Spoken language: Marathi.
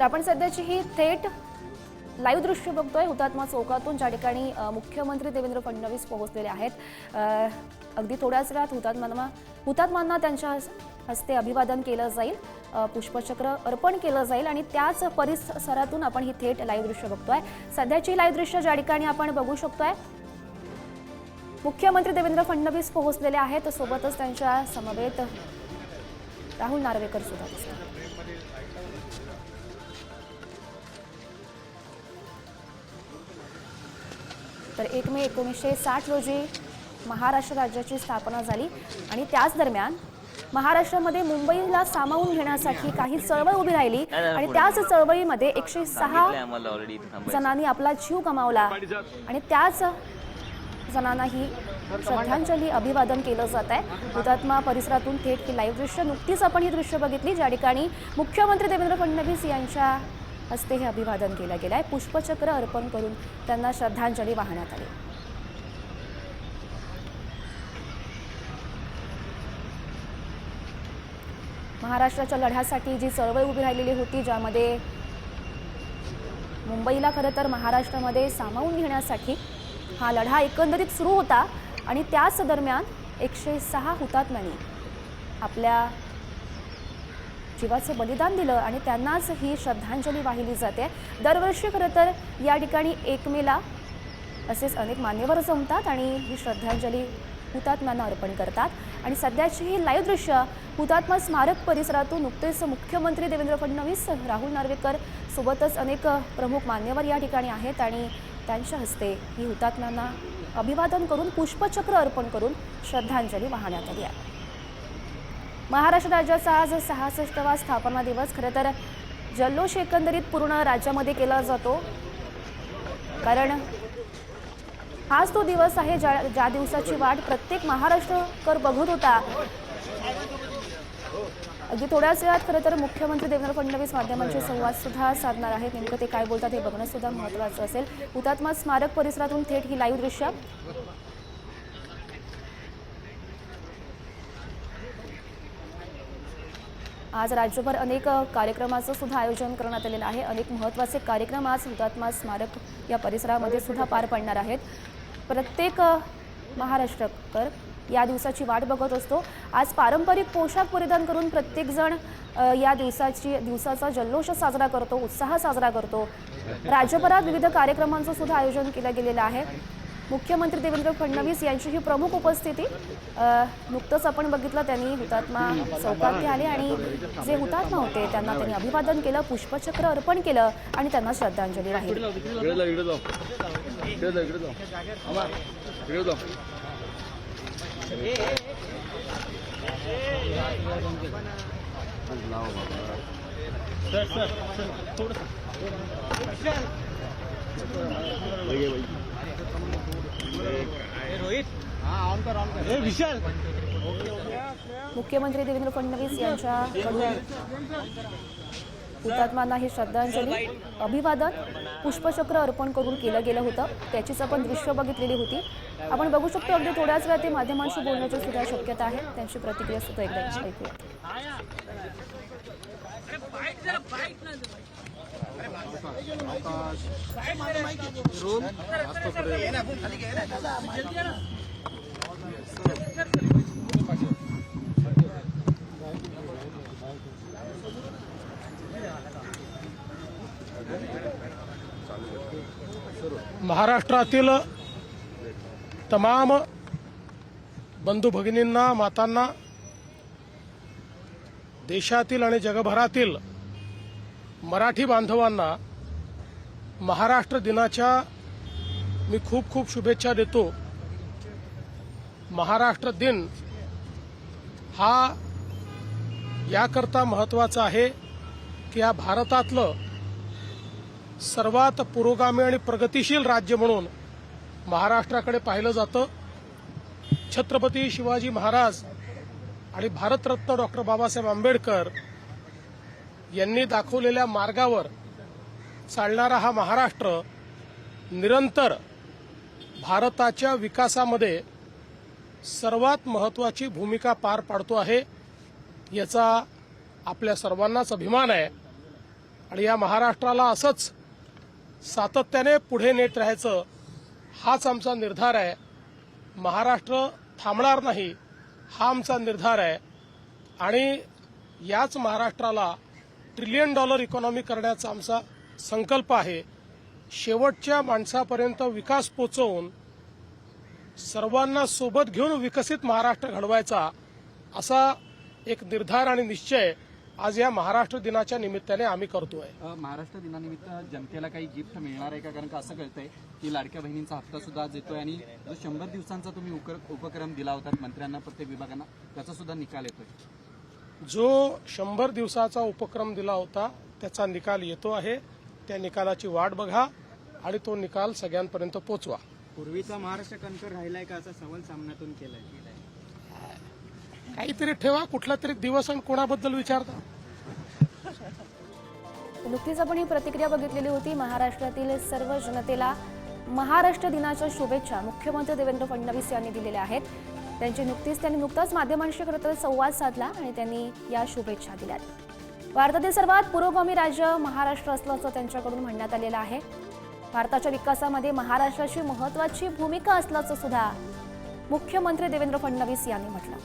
तर आपण सध्याची ही थेट लाईव्ह दृश्य बघतोय. हुतात्मा चौकातून ज्या ठिकाणी मुख्यमंत्री देवेंद्र फडणवीस पोहोचलेले आहेत. अगदी थोड्याच वेळात हुतात्मांना हुतात्मांना त्यांच्या हस- हस्ते अभिवादन केलं जाईल. पुष्पचक्र अर्पण केलं जाईल आणि त्याच परिसरातून आपण ही थेट लाईव्ह दृश्य बघतोय. सध्याची लाईव्ह दृश्य ज्या ठिकाणी आपण बघू शकतोय मुख्यमंत्री देवेंद्र फडणवीस पोहोचलेले आहेत. सोबतच त्यांच्या समवेत राहुल नार्वेकर सुद्धा दिसतात. तर एक मे एकोणीसशे साठ रोजी महाराष्ट्र राज्याची स्थापना झाली. आणि त्याच दरम्यान महाराष्ट्रामध्ये मुंबईला सामावून घेण्यासाठी काही चळवळ उभी राहिली. आणि त्याच चळवळीमध्ये एकशे सहा जणांनी आपला जीव गमावला. आणि त्याच जणांना ही श्रद्धांजली अभिवादन केलं जात आहे. हुतात्मा परिसरातून थेट ही लाईव्ह दृश्य नुकतीच आपण ही दृश्य बघितली. ज्या ठिकाणी मुख्यमंत्री देवेंद्र फडणवीस यांच्या हस्ते हे अभिवादन केलं गेलं आहे पुष्पचक्र अर्पण करून त्यांना श्रद्धांजली वाहण्यात आली. महाराष्ट्राच्या लढ्यासाठी जी चळवळ उभी राहिलेली होती ज्यामध्ये मुंबईला खरं तर महाराष्ट्रामध्ये सामावून घेण्यासाठी हा लढा एकंदरीत सुरू होता. आणि त्याच दरम्यान एकशे सहा हुतात्म्यांनी आपल्या जीवाचं बलिदान दिलं आणि त्यांनाच ही श्रद्धांजली वाहिली जाते. दरवर्षी खरं तर या ठिकाणी एक मेला असेच अनेक मान्यवर जमतात आणि ही श्रद्धांजली हुतात्म्यांना अर्पण करतात. आणि सध्याची ही लाईव्ह दृश्य हुतात्मा स्मारक परिसरातून नुकतेच मुख्यमंत्री देवेंद्र फडणवीस राहुल नार्वेकर सोबतच अनेक प्रमुख मान्यवर या ठिकाणी आहेत आणि त्यांच्या हस्ते ही हुतात्म्यांना अभिवादन करून पुष्पचक्र अर्पण करून श्रद्धांजली वाहण्यात आली आहे. महाराष्ट्र राज्याचा आज सहासष्टवा स्थापना दिवस. खरं तर जल्लोष एकंदरीत पूर्ण राज्यामध्ये केला जातो. कारण हाच तो दिवस आहे ज्या ज्या दिवसाची वाट प्रत्येक महाराष्ट्रकर बघत होता. अगदी थोड्याच वेळात खरं तर मुख्यमंत्री देवेंद्र फडणवीस माध्यमांशी संवाद सुद्धा साधणार आहेत. नेमकं ते काय बोलतात हे बघणं सुद्धा महत्त्वाचं असेल. हुतात्मा स्मारक परिसरातून थेट ही लाईव्ह दृश्य आज राज्यभर अनेक कार्यक्रमाचं सुद्धा आयोजन करण्यात आलेलं आहे. अनेक महत्त्वाचे कार्यक्रम आज हुतात्मा स्मारक या परिसरामध्ये सुद्धा पार पडणार आहेत. प्रत्येक महाराष्ट्रकर या दिवसाची वाट बघत असतो. आज पारंपरिक पोशाख परिधान करून प्रत्येकजण या दिवसाची दिवसाचा जल्लोष साजरा करतो उत्साह साजरा करतो. राज्यभरात विविध कार्यक्रमांचं सुद्धा आयोजन केलं गेलेलं आहे. मुख्यमंत्री देवेंद्र फडणवीस यांची ही प्रमुख उपस्थिती. नुकतंच आपण बघितलं त्यांनी हुतात्मा चौकात ते आले आणि जे हुतात्मा होते त्यांना त्यांनी अभिवादन केलं पुष्पचक्र अर्पण केलं आणि त्यांना श्रद्धांजली वाहिली. सर सर सर जाऊ मुख्यमंत्री देवेंद्र फडणवीस यांच्याकडून हुतात्मांना ही श्रद्धांजली. अभिवादन पुष्पचक्र अर्पण करून केलं गेलं होतं. त्याचीच आपण दृश्य बघितलेली होती. आपण बघू शकतो अगदी थोड्याच वेळात ते माध्यमांशी बोलण्याची सुद्धा शक्यता आहे. त्यांची प्रतिक्रिया सुद्धा एकदा ऐकूया. महाराष्ट्रातील तमाम बंधू भगिनींना मातांना देशातील आणि जगभरातील मराठी बांधवांना महाराष्ट्र दिनाच्या मी खूप खूप शुभेच्छा देतो. महाराष्ट्र दिन हा याकरता महत्त्वाचा आहे की या भारतातलं सर्वात पुरोगामी आणि प्रगतिशील राज्य म्हणून महाराष्ट्राकडे पाहिलं जातं. छत्रपती शिवाजी महाराज आणि भारतरत्न डॉक्टर बाबासाहेब आंबेडकर यांनी दाखवलेल्या मार्गावर चालणारा हा महाराष्ट्र निरंतर भारताच्या विकासामध्ये सर्वात महत्वाची भूमिका पार पाडतो आहे याचा आपल्या सर्वांनाच अभिमान आहे. आणि या महाराष्ट्राला असंच सातत्याने पुढे नेत राहायचं हाच आमचा निर्धार आहे. महाराष्ट्र थांबणार नाही हा आमचा निर्धार आहे. आणि याच महाराष्ट्राला ट्रिलियन डॉलर इकॉनॉमी करण्याचा आमचा संकल्प आहे. शेवटच्या माणसापर्यंत विकास पोचवून सर्वांना सोबत घेऊन विकसित महाराष्ट्र घडवायचा असा एक निर्धार आणि निश्चय आज या महाराष्ट्र दिनाच्या निमित्ताने आम्ही करतोय. महाराष्ट्र दिनानिमित्त जनतेला काही गिफ्ट मिळणार आहे का? कारण का असं कळतंय की लाडक्या बहिणींचा हप्ता सुद्धा आज येतोय आणि जो शंभर दिवसांचा तुम्ही उपक्रम दिला होता मंत्र्यांना प्रत्येक विभागांना त्याचा सुद्धा निकाल येतोय. जो शंभर दिवसाचा उपक्रम दिला होता त्याचा निकाल येतो आहे. त्या निकालाची वाट बघा आणि तो निकाल सगळ्यांपर्यंत पोचवा. पूर्वीचा महाराष्ट्र कणकर राहिलाय का? असा सवाल सामन्यातून केलाय. काहीतरी ठेवा कुठला तरी दिवस आणि कोणाबद्दल विचारता. नुकतीच आपण ही प्रतिक्रिया बघितलेली होती महाराष्ट्रातील सर्व जनतेला महाराष्ट्र दिनाच्या शुभेच्छा मुख्यमंत्री देवेंद्र फडणवीस यांनी दिलेल्या आहेत. त्यांची नुकतीच त्यांनी नुकताच माध्यमांशी खरं तर संवाद साधला आणि त्यांनी या शुभेच्छा दिल्यात भारतातील सर्वात पुरोगामी राज्य महाराष्ट्र असल्याचं त्यांच्याकडून म्हणण्यात आलेलं आहे. भारताच्या विकासामध्ये महाराष्ट्राची महत्वाची भूमिका असल्याचं सुद्धा मुख्यमंत्री देवेंद्र फडणवीस यांनी म्हटलं.